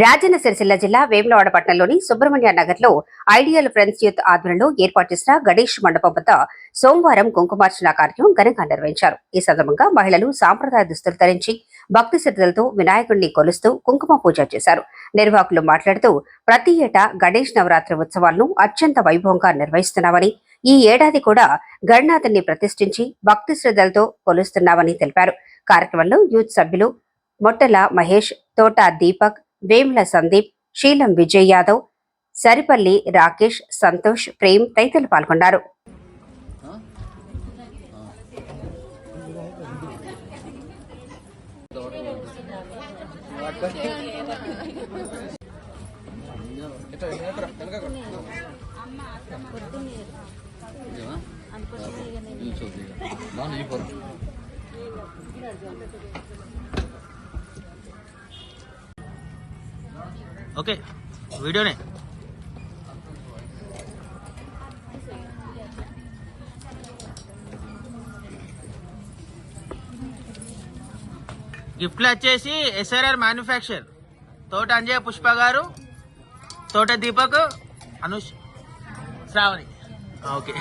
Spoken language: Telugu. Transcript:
రాజన్న సిరిసిల్ల జిల్లా వేములవాడ పట్టణంలోని సుబ్రహ్మణ్య నగర్లో ఐడియల్ ఫ్రెండ్స్ యూత్ ఆధ్వర్యంలో ఏర్పాటు చేసిన గణేష్ మండపం వద్ద సోమవారం కుంకుమార్చన కార్యక్రమం ఘనంగా నిర్వహించారు. ఈ సందర్భంగా మహిళలు సాంప్రదాయ దుస్తులు ధరించి భక్తి శ్రద్ధలతో వినాయకుడిని కొలుస్తూ కుంకుమ పూజ చేశారు. నిర్వాహకులు మాట్లాడుతూ ప్రతి ఏటా గణేష్ నవరాత్రి ఉత్సవాలను అత్యంత వైభవంగా నిర్వహిస్తున్నామని ఈ ఏడాది కూడా గణనాథుని ప్రతిష్ఠించి భక్తి శ్రద్ధలతో కొలుస్తున్నామని తెలిపారు. కార్యక్రమంలో యూత్ సభ్యులు మొట్టల మహేష్ తోట దీపక్ వేముల సందీప్ శీలం విజయ్ యాదవ్ సరిపల్లి రాకేష్ సంతోష్ ప్రేమ్ తదితరులు పాల్గొన్నారు. ఓకే వీడియోనే. గిఫ్ట్లు వచ్చేసి ఎస్ఆర్ఆర్ మ్యానుఫ్యాక్చర్ తోట అంజయ్య పుష్ప గారు తోట దీపక్ అనుష్ శ్రావణి. ఓకే.